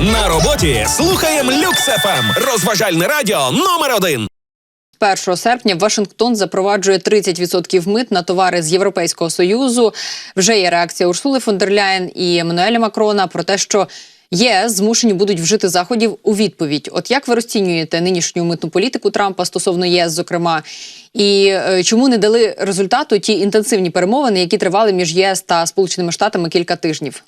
На роботі слухаємо Люкс ФМ. Розважальне радіо номер один. 1 серпня Вашингтон запроваджує 30% мит на товари з Європейського союзу. Вже є реакція Урсули фон дер Ляєн і Еммануеля Макрона про те, що ЄС змушені будуть вжити заходів у відповідь. От як ви розцінюєте нинішню митну політику Трампа стосовно ЄС, зокрема, і е, чому не дали результату ті інтенсивні перемовини, які тривали між ЄС та Сполученими Штатами кілька тижнів?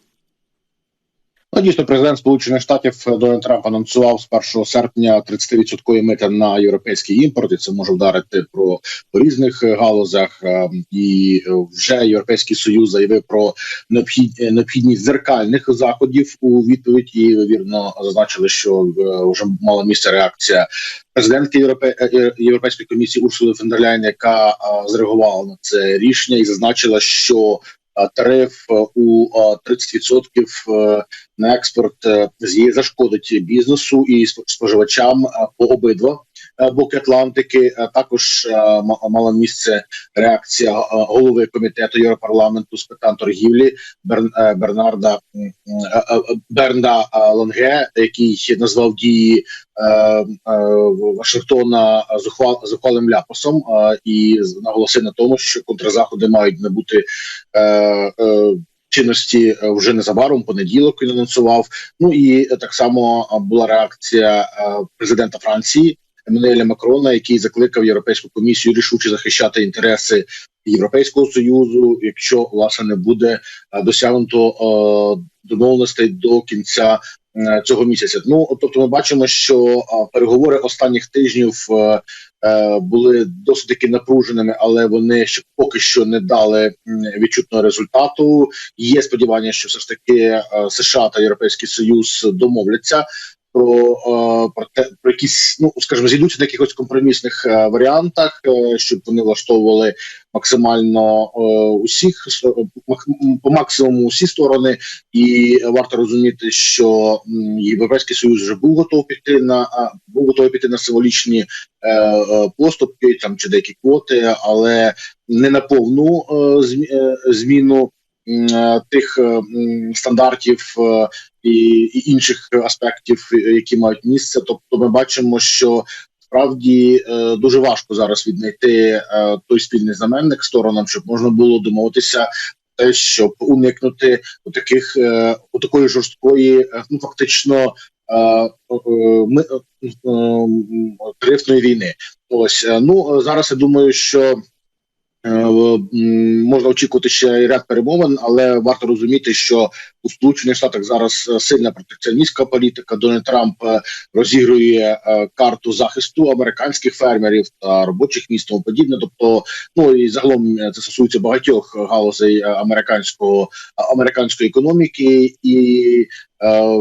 Ну, дійсно, президент Сполучених Штатів Дональд Трамп анонсував з 1 серпня 30% мита на європейський імпорт. і Це може вдарити про по різних е, галузях. Е, І вже європейський союз заявив про необхід, е, необхідність зеркальних заходів у відповідь. І вірно зазначили, що вже мала місце реакція президентки Європе... Європейської комісії Урсули фон дер Ляєн, яка зреагувала на це рішення і зазначила, що тариф у е, 30% е, на експорт е, зашкодить бізнесу і сп- споживачам е, по обидва е, боки Атлантики. Також ма- мала місце реакція голови комітету Європарламенту з питань торгівлі Берн, Бернарда Бернда Ланге, який назвав дії Вашингтона зухвал, зухвалим ляпасом і наголосив на тому, що контрзаходи мають набути чинності е, вже незабаром понеділок він анонсував. Ну і е, так само е, була реакція президента Франції Еммануеля Макрона, який закликав Європейську комісію рішуче захищати інтереси Європейського союзу, якщо власне не буде досягнуто домовленостей до кінця. Е, Цього місяця, ну тобто, ми бачимо, що е, переговори останніх тижнів е, були досить таки напруженими, але вони ще поки що не дали відчутного результату. Є сподівання, що все ж таки США та Європейський Союз домовляться про, е, про те, про якісь, ну скажімо, зійдуться на якихось компромісних е, варіантах, е, щоб вони влаштовували максимально усіх по максимуму усі сторони, і варто розуміти, що Європейський Союз вже був готовий піти на був готовий піти на символічні поступки там чи деякі квоти, але не на повну зміну тих е, стандартів е, і, інших аспектів, е, які мають місце. Тобто, ми бачимо, що справді е, дуже важко зараз віднайти е, той спільний знаменник сторонам, щоб можна було домовитися. Те, щоб уникнути таких е, такої жорсткої, е, ну фактично е, е, е, е, тарифної війни. Ось е, ну е, зараз я думаю, що е, можна очікувати ще ряд перемовин, але варто розуміти, що у Сполучених Штатах зараз е, сильна протекціоністська політика. Дональд Трамп е, розігрує е, карту захисту американських фермерів та робочих міст тому подібне. Тобто, ну і загалом е, це стосується багатьох галузей е, американського американської економіки і. е,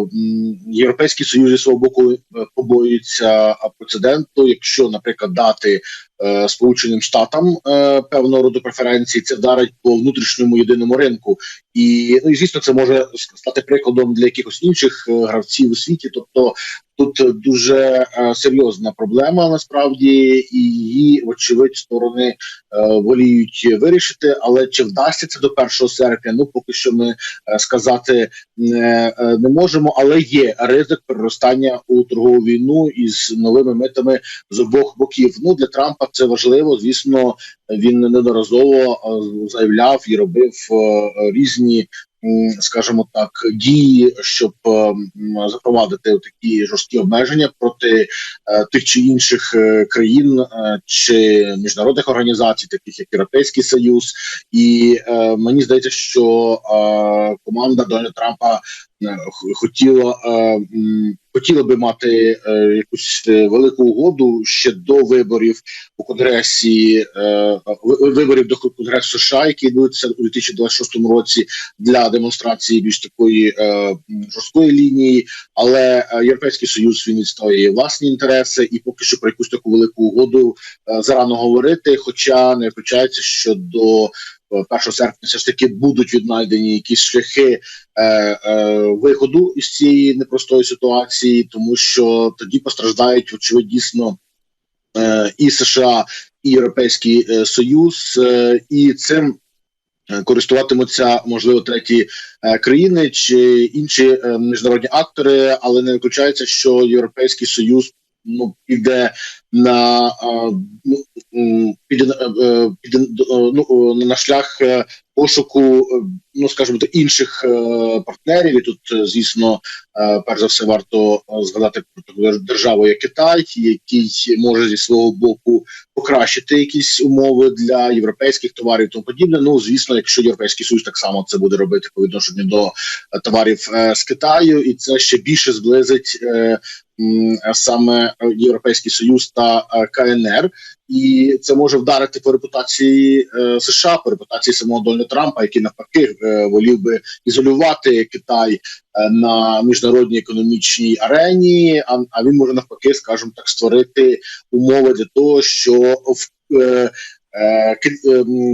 Європейський союз зі свого боку е, побоюється е, прецеденту, якщо, наприклад, дати е, Сполученим Штатам е, певного роду преференції, це вдарить по внутрішньому єдиному ринку, і ну і звісно, це може стати прикладом для якихось інших е, гравців у світі. Тобто тут дуже е, серйозна проблема насправді, і її вочевидь сторони е, воліють вирішити. Але чи вдасться це до 1 серпня? Ну поки що ми е, сказати не, е, не можемо, але є ризик переростання у торгову війну із новими митами з обох боків. Ну для Трампа це важливо. Звісно, він неодноразово е, заявляв і робив е, різні. Скажімо так, дії, щоб е, запровадити такі жорсткі обмеження проти е, тих чи інших е, країн чи міжнародних організацій, таких як Європейський Союз, і мені здається, що команда Дональда Трампа хотіла е, хотіла би мати е, якусь е, велику угоду ще до виборів у Конгресі виборів до Конгресу США, які відбудуться у 2026 році для демонстрації більш такої жорсткої лінії. Але європейський союз він відстоює власні інтереси, і поки що про якусь таку велику угоду зарано говорити. Хоча не виключається, що до 1 серпня все ж таки будуть віднайдені якісь шляхи е, е, виходу із цієї непростої ситуації, тому що тоді постраждають очевидь дійсно е, і США, і Європейський е, Союз, е, і цим е, користуватимуться можливо треті е, країни чи інші е, міжнародні актори, але не виключається, що європейський союз ну піде на ну, піде, е, піде е, ну, е, на шлях пошуку, ну скажімо, так, інших партнерів. І тут, звісно, перш за все, варто згадати про таку дер- державу, як Китай, який може зі свого боку покращити якісь умови для європейських товарів, і тому подібне. Ну звісно, якщо європейський союз так само це буде робити по відношенню до товарів з Китаю, і це ще більше зблизить. Е, Саме е, Європейський Союз та е, КНР, і це може вдарити по репутації США, по репутації самого Дональда Трампа, який навпаки волів би ізолювати Китай на міжнародній економічній арені. А, він може навпаки, скажімо так, створити умови для того, що в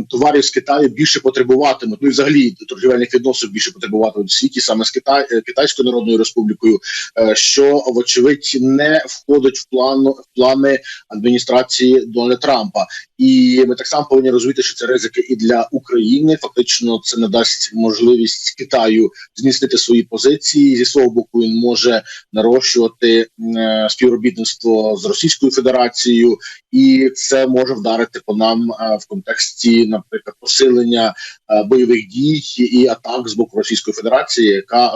товарів з Китаю більше потребуватимуть. Ну і взагалі торгівельних відносин більше потребуватимуть в світі саме з Китай, е, Китайською Народною Республікою, е, що вочевидь не входить в плану в плани адміністрації Дональда Трампа. І ми так само повинні розуміти, що це ризики і для України. Фактично, це надасть можливість Китаю змістити свої позиції. Зі свого боку він може нарощувати е, співробітництво з Російською Федерацією, і це може вдарити по нам в контексті, наприклад, посилення бойових дій і атак з боку Російської Федерації, яка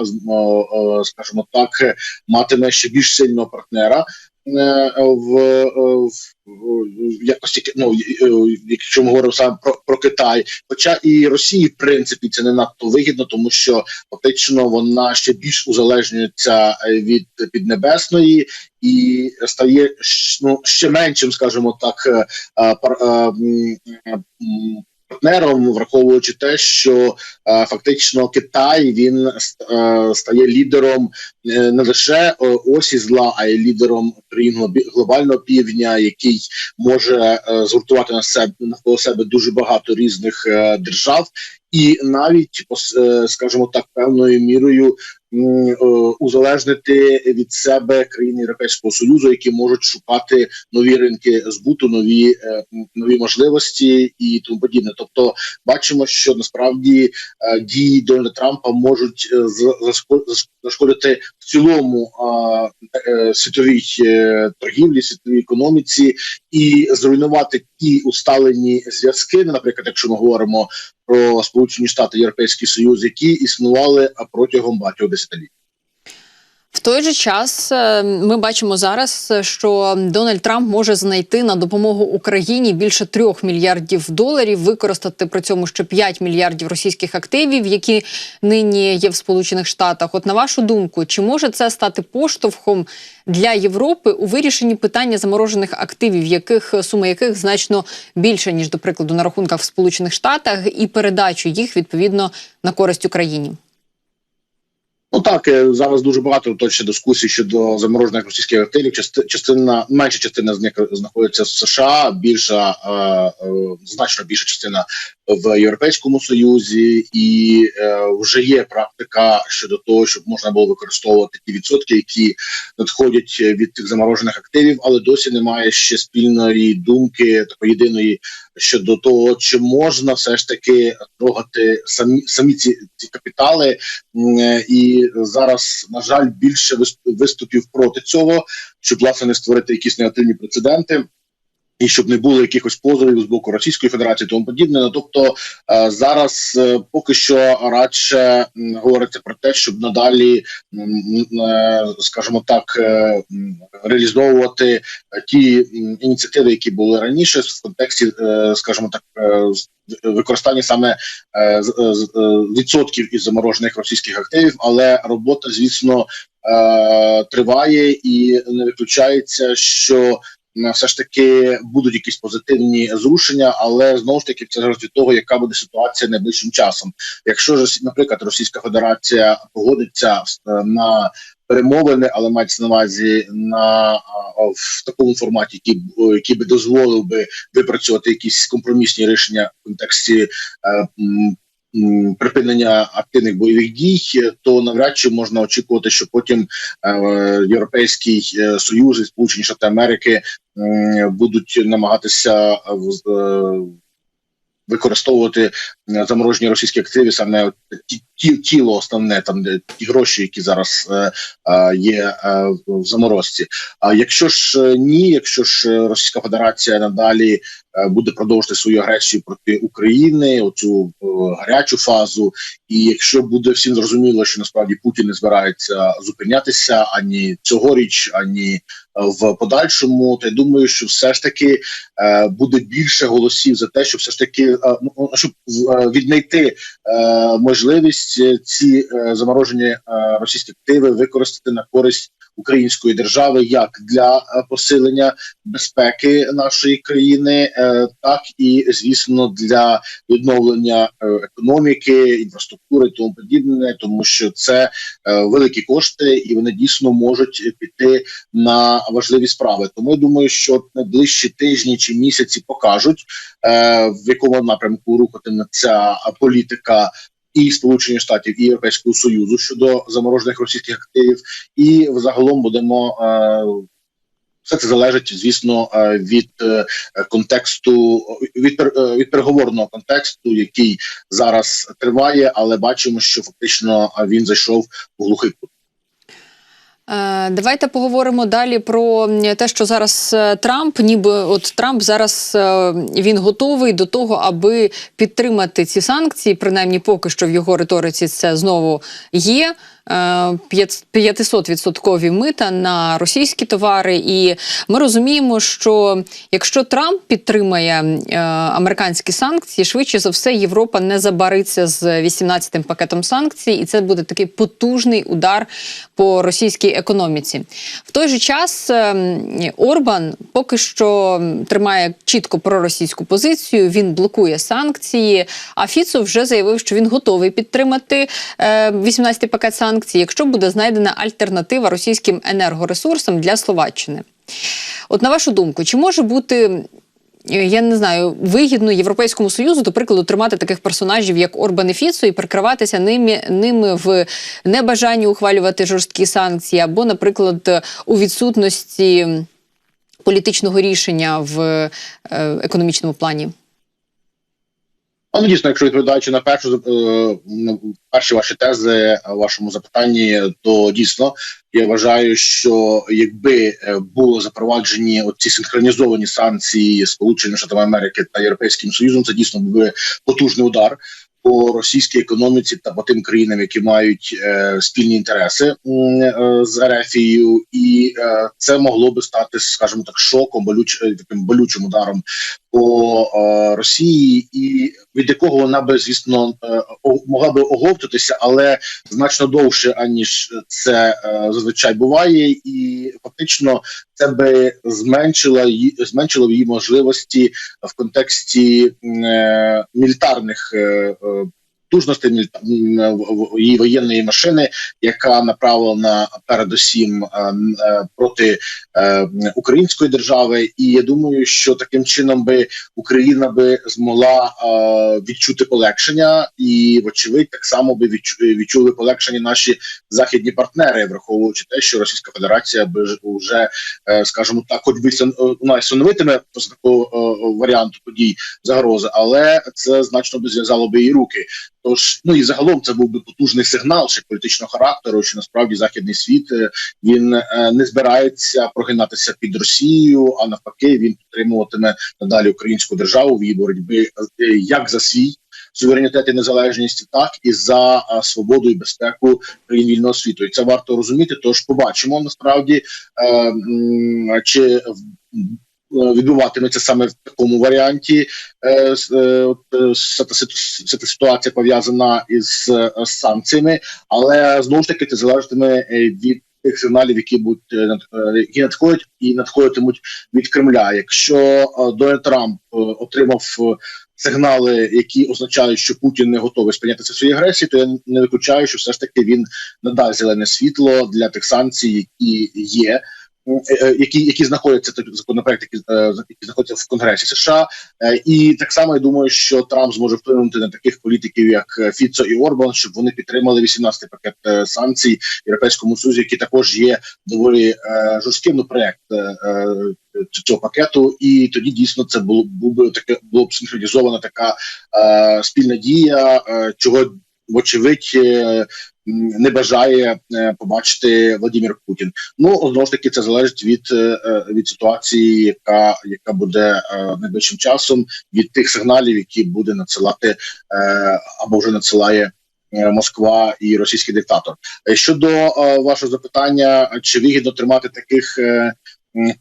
скажімо так матиме ще більш сильного партнера. Е, В, е, в в якості ну, е, якщо ми говоримо саме про, про Китай, хоча і Росії, в принципі, це не надто вигідно, тому що фактично вона ще більш узалежнюється від піднебесної і стає ну, ще меншим, скажімо так, пар- партнером, враховуючи те, що е, фактично Китай він е, стає лідером е, не лише осі зла, а й лідером країн глобального півдня, який може згуртувати на себе навколо себе дуже багато різних держав, і навіть скажімо так, певною мірою узалежнити від себе країни Європейського союзу, які можуть шукати нові ринки збуту, нові е, нові можливості і тому подібне. Тобто, бачимо, що насправді е, дії Дональда Трампа можуть е, зашкодити в цілому е, е, світовій е, торгівлі, світовій економіці і зруйнувати ті усталені зв'язки. ну, Наприклад, якщо ми говоримо про Сполучені Штати Європейський Союз, які існували протягом багатьох десятиліть. В той же час е, ми бачимо зараз, що Дональд Трамп може знайти на допомогу Україні більше трьох мільярдів доларів, використати при цьому ще 5 мільярдів російських активів, які нині є в Сполучених Штатах. От на вашу думку, чи може це стати поштовхом для Європи у вирішенні питання заморожених активів, яких сума яких значно більше ніж до прикладу на рахунках в Сполучених Штатах, і передачу їх відповідно на користь Україні? Ну так е, зараз дуже багато точно дискусій щодо заморожених російських активів. Частина менша частина з них знаходиться в США, більша е, е, значно більша частина в Європейському Союзі, і е, вже є практика щодо того, щоб можна було використовувати ті відсотки, які надходять від тих заморожених активів, але досі немає ще спільної думки такої єдиної щодо того, чи можна все ж таки трогати самі самі ці, ці капітали. Е, І зараз, на жаль, більше вис- виступів проти цього, щоб власне не створити якісь негативні прецеденти. І щоб не було якихось позовів з боку Російської Федерації, тому подібне. Ну, тобто е, зараз е, поки що радше говориться про те, щоб надалі, е, скажімо так, реалізовувати ті ініціативи, які були раніше, в контексті, скажімо так, використання саме відсотків із заморожених російських активів, але робота, звісно, триває і не виключається, що все ж таки будуть якісь позитивні зрушення, але знову ж таки це залежить від того, яка буде ситуація найближчим часом. Якщо ж, наприклад, Російська Федерація погодиться е, на перемовини, але мається на увазі на в такому форматі, який, який би дозволив би випрацювати якісь компромісні рішення в контексті. е, Припинення активних бойових дій, е, то навряд чи можна очікувати, що потім е, Європейський е, Союз і Сполучені Штати Америки будуть намагатися використовувати заморожені російські активи, саме ті, ті тіло основне, там де ті гроші, які зараз є в заморозці. А якщо ж ні, якщо ж Російська Федерація надалі буде продовжувати свою агресію проти України, оцю е, гарячу фазу, і якщо буде всім зрозуміло, що насправді Путін не збирається зупинятися ані цьогоріч, ані е, в подальшому, то я думаю, що все ж таки е, буде більше голосів за те, щоб все ж таки е, ну, щоб е, віднайти е, можливість е, ці е, заморожені е, російські активи використати на користь української держави як для е, посилення безпеки нашої країни, е, так і звісно для відновлення е, економіки, інфраструктури тому подібне, тому що це великі кошти, і вони дійсно можуть піти на важливі справи. Тому я думаю, що найближчі тижні чи місяці покажуть, в якому напрямку рухатиме ця політика. І Сполучених Штатів і Європейського союзу щодо заморожених російських активів, і взагалом будемо е, все це залежить, звісно, е, від е, контексту від, від переговорного контексту, який зараз триває, але бачимо, що фактично він зайшов у глухий кут. Е, Давайте поговоримо далі про те, що зараз е, Трамп, ніби от Трамп зараз е, він готовий до того, аби підтримати ці санкції. Принаймні, поки що в його риториці це знову є. Е, 500% мита на російські товари, і ми розуміємо, що якщо Трамп підтримає е, американські санкції, швидше за все Європа не забариться з 18-м пакетом санкцій, і це буде такий потужний удар по російській економіці. В той же час е, Орбан поки що тримає чітко проросійську позицію. Він блокує санкції. А Фіцо вже заявив, що він готовий підтримати е, 18-й пакет санкцій, якщо буде знайдена альтернатива російським енергоресурсам для Словаччини. От на вашу думку, чи може бути е, я не знаю, вигідно Європейському Союзу, до прикладу, тримати таких персонажів, як Орбан і Фіцо, і прикриватися ними, ними в небажанні ухвалювати жорсткі санкції, або, наприклад, у відсутності політичного рішення в е, економічному плані? Ну дійсно, якщо відповідаючи на першу е, перші ваші тези в вашому запитанні, то дійсно я вважаю, що якби е, було запроваджені ці синхронізовані санкції Сполучених Штатів Америки та Європейським Союзом, це дійсно був потужний удар. По російській економіці та по тим країнам, які мають е, спільні інтереси е, з Ерефією, і е, це могло би стати, скажімо так, шоком, болюч, е, таким болючим ударом по е, Росії, і від якого вона би, звісно, е, могла би оговтатися, але значно довше аніж це е, зазвичай буває, і фактично це би зменшило її зменшило її можливості в контексті е, мілітарних. е, е, Потужностей її воєнної машини, яка направлена передусім е, е, проти е, української держави, і я думаю, що таким чином би Україна би змогла відчути полегшення, і вочевидь так само би відчули полегшення наші західні партнери, враховуючи те, що Російська Федерація би вже, скажімо так, хоч би е, і з такого варіанту подій загрози, але це значно би зв'язало би її руки. Тож ну і загалом це був би потужний сигнал ще політичного характеру, що насправді західний світ е, він е, не збирається прогинатися під Росією, а навпаки, він підтримуватиме надалі українську державу в її боротьбі е, як за свій суверенітет і незалежність, так і за свободу і безпеку країн вільного світу. І це варто розуміти. Тож побачимо насправді е, чи відбуватиметься саме в такому варіанті. Е, е, е, вся та ситуація пов'язана із е, санкціями, але знову ж таки це залежатиме е, від тих сигналів, які будуть е, е, які надходять і надходитимуть від Кремля. Якщо е, Дональд Трамп е, отримав е, сигнали, які означають, що Путін не готовий сприйнятися своєї агресії, то я не виключаю, що все ж таки він надасть зелене світло для тих санкцій, які є. Е, які, які знаходяться той законопроект, які, е, які знаходяться в Конгресі США, Е, і так само я думаю, що Трамп зможе вплинути на таких політиків, як Фіцо і Орбан, щоб вони підтримали 18-й пакет санкцій Європейському Союзі, який також є доволі жорстким ну, проект цього пакету. І тоді дійсно це було би таке було б синхронізована така спільна дія, чого вочевидь. Не бажає е, побачити Владимир Путін. Ну знову ж таки, це залежить від, е, е, від ситуації, яка яка буде найближчим часом, від тих сигналів, які буде надсилати або вже надсилає Москва і російський диктатор. Щодо е, вашого запитання, чи вигідно тримати таких ну,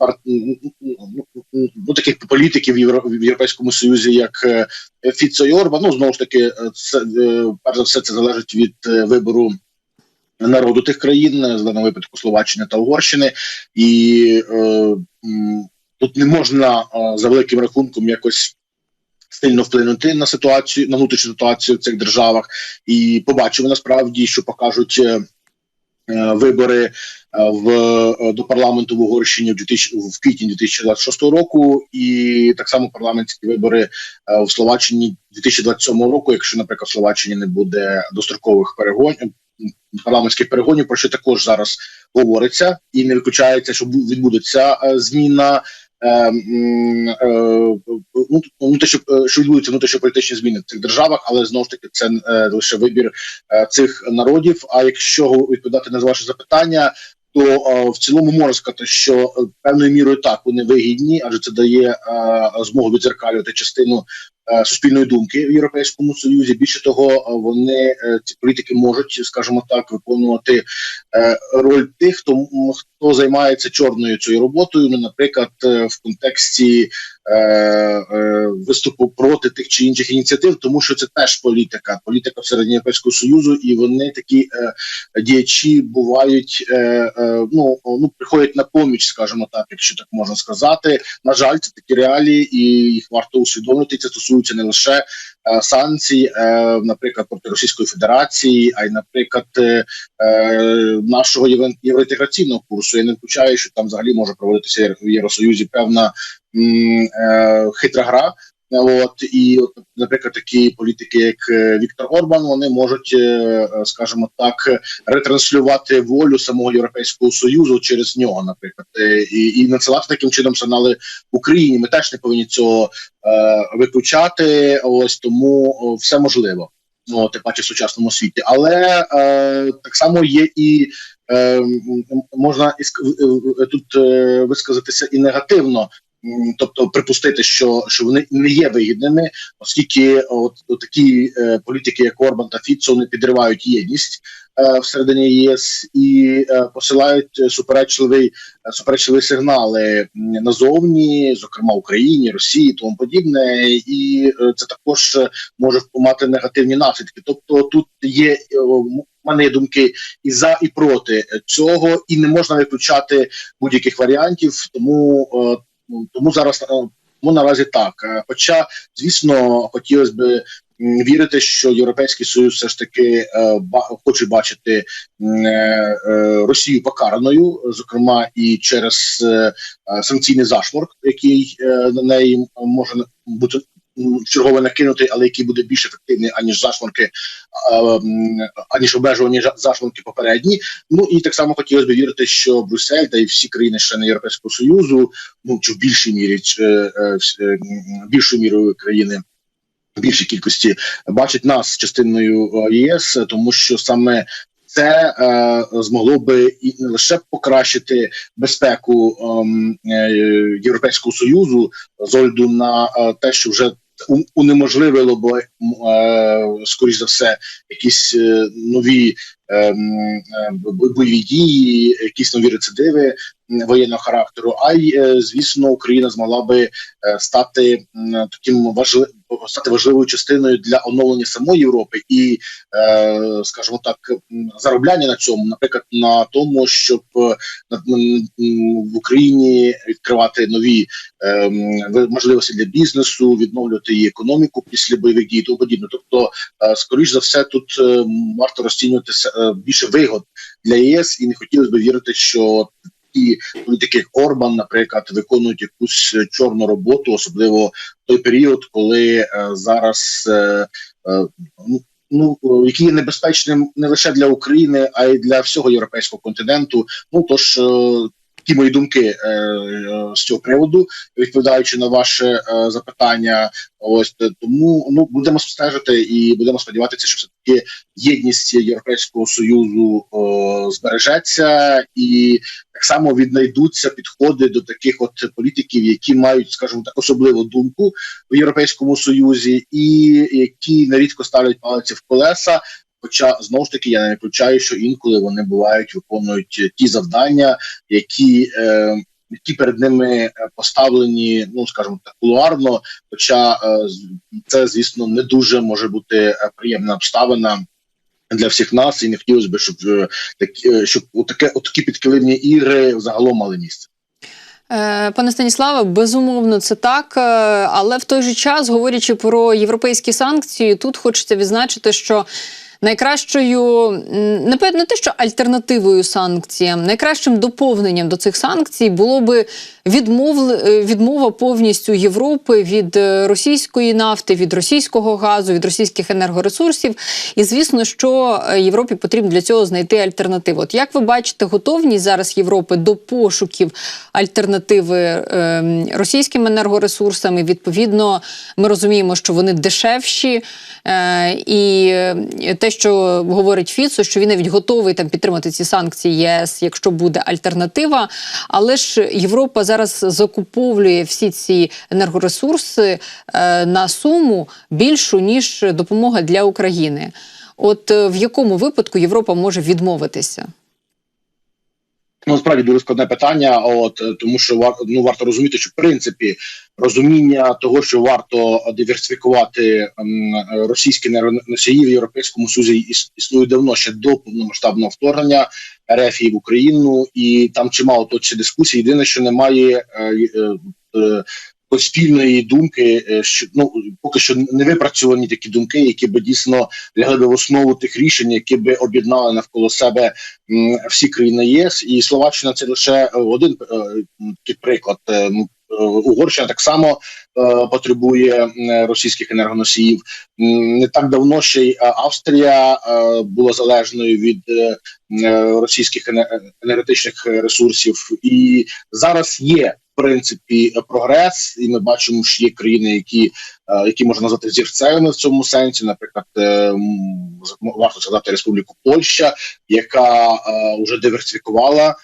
ну, таких політиків в Євро- в Європейському Союзі, як е, Фіцо і Орбан, ну знову ж таки, е, це е, перш за все це залежить від е, вибору народу тих країн, е, в даному випадку Словаччини та Угорщини, і е, тут не можна е, за великим рахунком якось. Сильно вплинути на ситуацію на внутрішню ситуацію в цих державах, і побачимо насправді, що покажуть е, е, вибори е, в е, до парламенту в Угорщині в 2000, в квітні 2026 року, і так само парламентські вибори е, в Словаччині 2027 року, якщо, наприклад, в Словаччині не буде дострокових перегонів парламентських перегонів, про що також зараз говориться, і не виключається, що відбудеться е, зміна. Е, е, ну, те, що, відбудуться внутрішньополітичні зміни в цих державах, але знову ж таки це е, лише вибір е, цих народів. А якщо відповідати на ваше запитання, то в цілому можна сказати, що певною мірою так вони вигідні, адже це дає змогу відзеркалювати частину е, суспільної думки в Європейському Союзі. Більше того, е, вони е, ці політики можуть, скажімо так, виконувати роль тих, хто хто займається чорною цією роботою. Ну, наприклад, в контексті виступу проти тих чи інших ініціатив, тому що це теж політика, політика всередині Європейського союзу, і вони такі е, діячі бувають. Е, е, ну ну приходять на поміч, скажімо так, якщо так можна сказати. На жаль, це такі реалії, і їх варто усвідомити. Це стосується не лише е, санкцій, е, наприклад, проти Російської Федерації, а й, наприклад, е, е, нашого євро- євроінтеграційного курсу. Я не включаю, що там взагалі може проводитися в Євросоюзі певна е, хитра гра. От і, от, наприклад, такі політики, як е, Віктор Орбан, вони можуть, е, е, скажімо так, ретранслювати волю самого європейського союзу через нього, наприклад, Е, і, і надсилати таким чином сигнали Україні. Ми теж не повинні цього е, виключати. Ось тому все можливо. Ну, тим паче в сучасному світі, але е, так само є і е, можна і е, е, тут е, висказатися і негативно. Тобто припустити, що, що вони не є вигідними, оскільки от, от такі е, політики, як Орбан та Фіцо, не підривають єдність е, всередині ЄС і е, посилають е, суперечливий е, суперечливі сигнали назовні, зокрема Україні, Росії, тому подібне, і е, це також е, може мати негативні наслідки. Тобто, тут є е, в мене є думки і за, і проти цього, і не можна виключати будь-яких варіантів, тому. Тому зараз е, тому наразі так. Е, Хоча, звісно, хотілося б вірити, що Європейський Союз все ж таки е, хоче бачити Росію покараною, зокрема і через санкційний зашморк, який на неї може бути м, чергово накинутий, але який буде більш ефективний аніж зашморки, е, аніж обмежувані зашморки попередні. Ну і так само хотілося б вірити, що Брюссель та й всі країни члени Європейського союзу, ну чи в більшій мірі, е, е, е, більшою мірою країни. Більшій кількості бачать нас частиною ЄС, тому що саме це е, змогло би і не лише покращити безпеку ем, е, Європейського союзу з огляду на те, що вже унеможливило б е, скоріш за все якісь е, нові ем, е, бойові дії, якісь нові рецидиви воєнного характеру. А й е, звісно, Україна змогла би е, стати таким важливим стати важливою частиною для оновлення самої Європи і, е, скажімо так, заробляння на цьому, наприклад, на тому, щоб в Україні відкривати нові можливості для бізнесу, відновлювати її економіку після бойових дій і тому подібне. Тобто, скоріш за все, тут варто розцінюватися більше вигод для ЄС, і не хотілося б вірити, що такі політики, Орбан, наприклад, виконують якусь чорну роботу, особливо в той період, коли е, зараз е, е, ну, ну який є небезпечним не лише для України, а й для всього європейського континенту. Ну тож. Е, Ті мої думки е, е, з цього приводу, відповідаючи на ваше е, запитання, ось тому ну будемо стежити і будемо сподіватися, що все таки єдність Європейського союзу е, збережеться, і так само віднайдуться підходи до таких от політиків, які мають, скажімо так, особливу думку в європейському союзі, і які нерідко ставлять палиці в колеса. Хоча знову ж таки я не виключаю, що інколи вони бувають, виконують ті завдання, які е, які перед ними поставлені, ну скажімо так, кулуарно. Хоча е, це, звісно, не дуже може бути е, приємна обставина. Для всіх нас і не хотілося б, щоб е, такі щоб таке такі підкилимні ігри загалом мали місце. Пане Станіславе, безумовно, це так. Але в той же час, говорячи про європейські санкції, тут хочеться відзначити, що найкращою не не те, що альтернативою санкціям, найкращим доповненням до цих санкцій було би відмов, е, відмова повністю Європи від е, російської нафти, від російського газу, від російських енергоресурсів. І звісно, що е, Європі потрібно для цього знайти альтернативу. От як ви бачите, готовність зараз Європи до пошуків альтернативи е, російським енергоресурсам? І, Відповідно, ми розуміємо, що вони дешевші, і те, що говорить Фіцо, що він навіть готовий там підтримати ці санкції ЄС, якщо буде альтернатива. Але ж Європа зараз закуповує всі ці енергоресурси е, на суму більшу ніж допомога для України. От е, в якому випадку Європа може відмовитися? Ну, справді дуже складне питання. От е, тому, що ну, варто розуміти, що в принципі розуміння того, що варто диверсифікувати ем, російські носії в європейському союзі існує давно ще до повномасштабного вторгнення РФ в Україну, і там чимало точці дискусій. Єдине, що немає е, е, спільної думки, е, що ну поки що не випрацьовані такі думки, які би дійсно лягли би в основу тих рішень, які би об'єднали навколо себе всі країни ЄС, і Словаччина це лише один приклад. Угорщина так само е, потребує російських енергоносіїв. Не так давно ще й Австрія е, була залежною від е, російських енергетичних ресурсів, і зараз є В принципі прогрес, і ми бачимо, що є країни, які е, які можна назвати зірцевими в цьому сенсі. Наприклад, е, варто сказати Республіку Польща, яка вже е, диверсифікувала.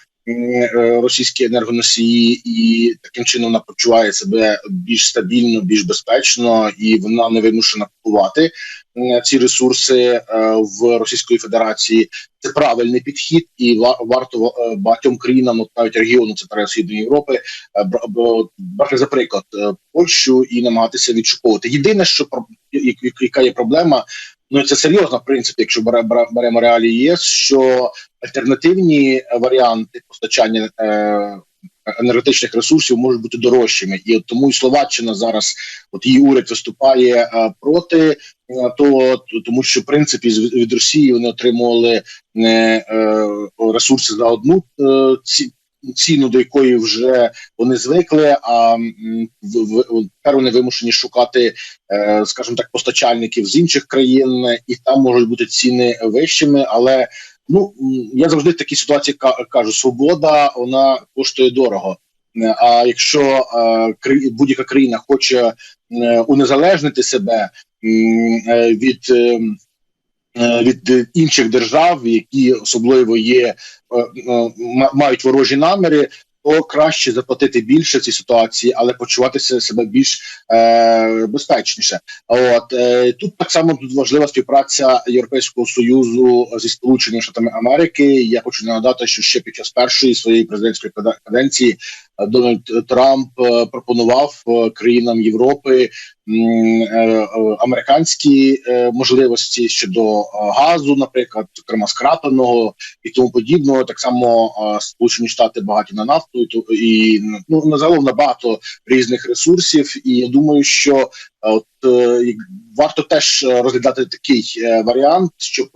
Російські енергоносії, і таким чином вона почуває себе більш стабільно, більш безпечно, і вона не вимушена купувати ці ресурси е, в Російської Федерації. Це правильний підхід, і варто е, багатьом країнам, навіть регіону Центральної Східної Європи, е, брати за приклад Польщу і намагатися відшуковувати. Єдине, що яка є проблема. Ну це серйозно, в принципі, якщо беремо реалії ЄС, що альтернативні варіанти постачання енергетичних ресурсів можуть бути дорожчими, і от тому і Словаччина зараз, от її уряд виступає е, проти е, того, тому що в принципі від Росії вони отримували не е, ресурси за одну ці. Ціну до якої вже вони звикли, а тепер вони вимушені шукати, е, скажімо так, постачальників з інших країн, і там можуть бути ціни вищими, але Ну я завжди в такій ситуації кажу: свобода вона коштує дорого. А якщо е, будь-яка країна хоче е, унезалежнити себе від від інших держав, які особливо є мають ворожі наміри, то краще заплатити більше в цій ситуації, але почуватися себе більш е, безпечніше. От е, тут так само тут важлива співпраця Європейського союзу зі сполученими штатами Америки. Я хочу нагадати, що ще під час першої своєї президентської каденції Дональд Трамп е, пропонував е, країнам Європи е, американські можливості щодо газу, наприклад, зокрема скрапленого і тому подібного. Так само Сполучені Штати багаті на нафту і ну на загалом на багато різних ресурсів. І я думаю, що от варто теж розглядати такий варіант, щоб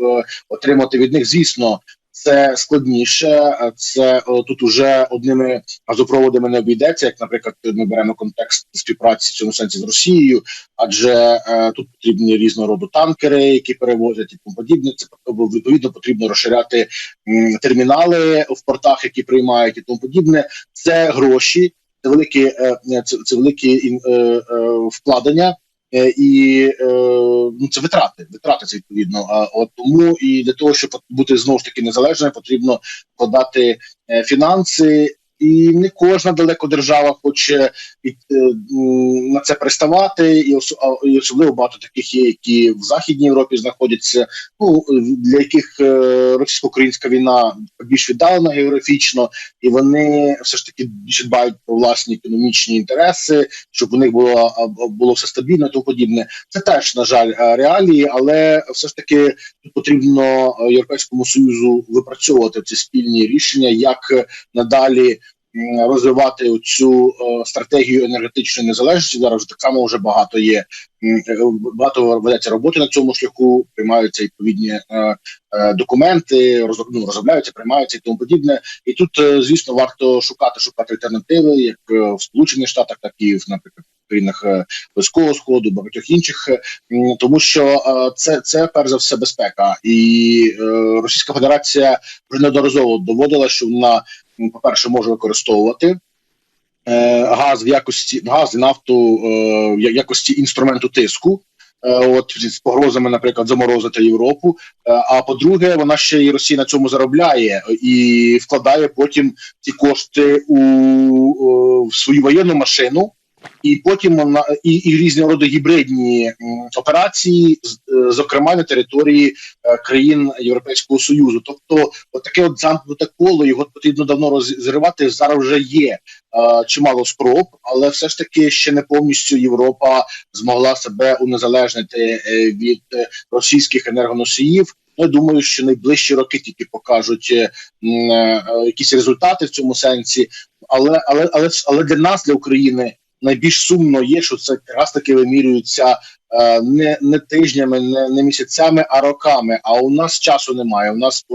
отримати від них, звісно, це складніше. е, Це е, тут уже одними газопроводами не обійдеться. Як, наприклад, ми беремо контекст співпраці в цьому сенсі з Росією, адже е, тут потрібні різного роду танкери, які перевозять і тому подібне. Це тобто, відповідно потрібно розширяти термінали в портах, які приймають і тому подібне. Це гроші, це великі, е, це, великі е, е, вкладення. Е, І е, ну це витрати, витрати це відповідно. А от тому і для того, щоб бути знову ж таки незалежною, потрібно подати е, фінанси, і не кожна далеко держава хоче і, е, на це приставати, і, осо- і особливо багато таких є, які в західній Європі знаходяться. Ну для яких е, російсько-українська війна більш віддалена географічно, і вони все ж таки більше дбають про власні економічні інтереси, щоб у них було було все стабільно, і тому подібне. Це теж на жаль е, реалії, але все ж таки потрібно європейському союзу випрацьовувати ці спільні рішення, як надалі. Розвивати цю е, стратегію енергетичної незалежності зараз так само вже багато є. е, Багато ведеться роботи на цьому шляху, приймаються відповідні е, документи, ну, розробляються, приймаються і тому подібне. І тут, звісно, варто шукати шукати альтернативи, як в Сполучених Штатах, так і в наприклад країнах е, Близького сходу, багатьох інших, е, тому що е, це це перш за все безпека, і Російська Федерація вже неодноразово доводила, що вона, по-перше, може використовувати. Газ в якості газ і нафту в якості інструменту тиску, от з погрозами, наприклад, заморозити Європу. А по-друге, вона ще і Росія на цьому заробляє і вкладає потім ці кошти у, е, в свою воєнну машину. І потім і, і різні роди гібридні операції, е, зокрема на території е, країн Європейського союзу. Тобто, от таке от замкнуте коло його потрібно давно розривати. Зараз вже є е, чимало спроб, але все ж таки ще не повністю Європа змогла себе унезалежнити від російських енергоносіїв. Я думаю, що найближчі роки тільки покажуть якісь результати в цьому сенсі. Але але але але для нас, для України, найбільш сумно є, що це якраз таки вимірюється е, не не тижнями, не, не місяцями, а роками. А у нас часу немає. У нас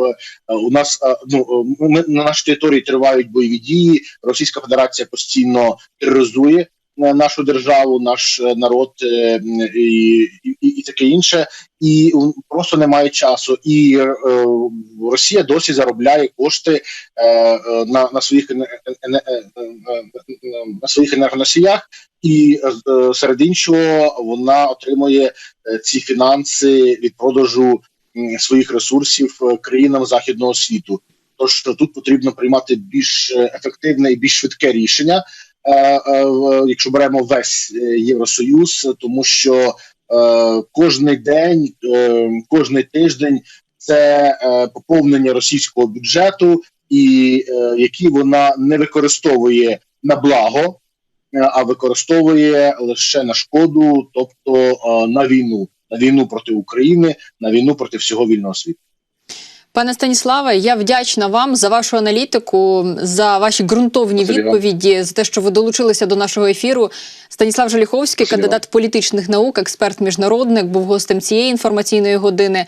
е, у нас е, ну е, ми на нашій території тривають бойові дії. Російська Федерація постійно тероризує нашу державу, наш е, народ е, і, і, і таке інше, і просто немає часу. І е, Росія досі заробляє кошти на, на своїх е, на своїх енергоносіях, і серед іншого вона отримує ці фінанси від продажу своїх ресурсів країнам західного світу. Тож тут потрібно приймати більш ефективне і більш швидке рішення, якщо беремо весь е, Євросоюз, тому що е, кожний день, е, кожний тиждень це е, поповнення російського бюджету, і е, які вона не використовує на благо, е, а використовує лише на шкоду, тобто е, на війну, на війну проти України, на війну проти всього вільного світу. Пане Станіславе, я вдячна вам за вашу аналітику, за ваші ґрунтовні відповіді, за те, що ви долучилися до нашого ефіру. Станіслав Желіховський, кандидат політичних наук, експерт міжнародник, був гостем цієї інформаційної години.